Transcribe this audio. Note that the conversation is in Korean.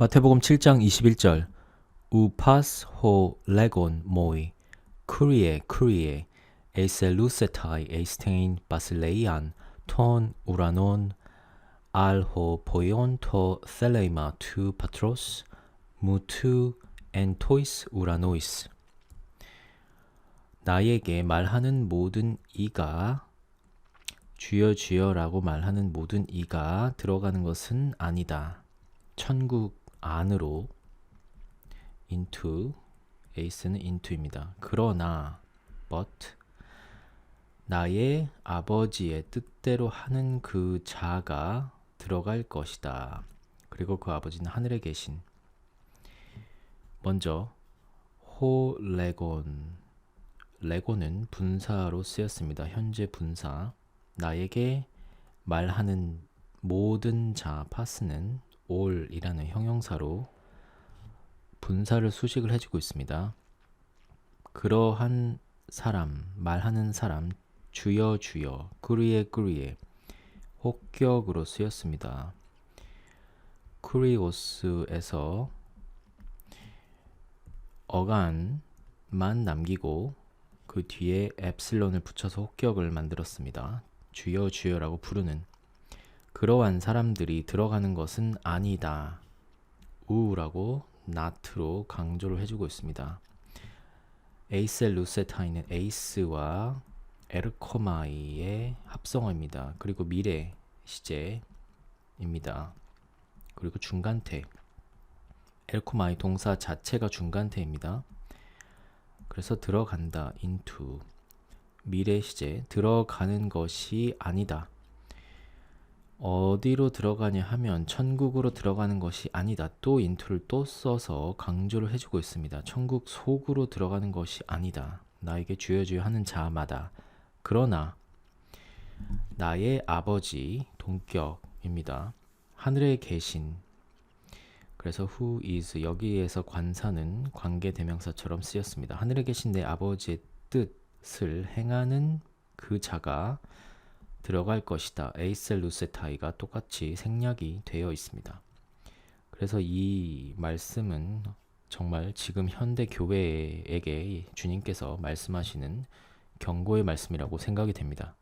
마태복음 7장 21절. 우파스 호 레곤 모이. 쿠리에 쿠리에. 에세 루세타이 에스테인 바슬레이안 톤 우라논. 알호 보이온 토 셀레이마 투 파트로스. 무투 엔토이스 우라노이스. 나에게 말하는 모든 이가 주여 주여라고 말하는 모든 이가 들어가는 것은 아니다. 천국 안으로 into 에이스는 into입니다. 그러나 but 나의 아버지의 뜻대로 하는 그 자가 들어갈 것이다. 그리고 그 아버지는 하늘에 계신 먼저 호레곤 레고는 분사로 쓰였습니다. 현재 분사 나에게 말하는 모든 자 파스는 all이라는 형용사로 분사를 수식을 해주고 있습니다. 그러한 사람, 말하는 사람, 주여 주여, 꾸리에 꾸리에 혹격으로 쓰였습니다. 쿠리오스에서 어간만 남기고 그 뒤에 엡실론을 붙여서 혹격을 만들었습니다. 주여 주여라고 부르는 그러한 사람들이 들어가는 것은 아니다. 우라고 not로 강조를 해주고 있습니다. 에이셀 루세타이는 에이스와 에르코마이의 합성어입니다. 그리고 미래 시제입니다. 그리고 중간태 에르코마이 동사 자체가 중간태입니다. 그래서 들어간다 into 미래 시제 들어가는 것이 아니다. 어디로 들어가냐 하면 천국으로 들어가는 것이 아니다. 또 인투를 또 써서 강조를 해주고 있습니다. 천국 속으로 들어가는 것이 아니다. 나에게 주여 주여 하는 자마다. 그러나 나의 아버지 동격입니다. 하늘에 계신 그래서 who is 여기에서 관사는 관계 대명사처럼 쓰였습니다. 하늘에 계신 내 아버지의 뜻을 행하는 그 자가 들어갈 것이다. 에이셀 루세타이가 똑같이 생략이 되어 있습니다. 그래서 이 말씀은 정말 지금 현대 교회에게 주님께서 말씀하시는 경고의 말씀이라고 생각이 됩니다.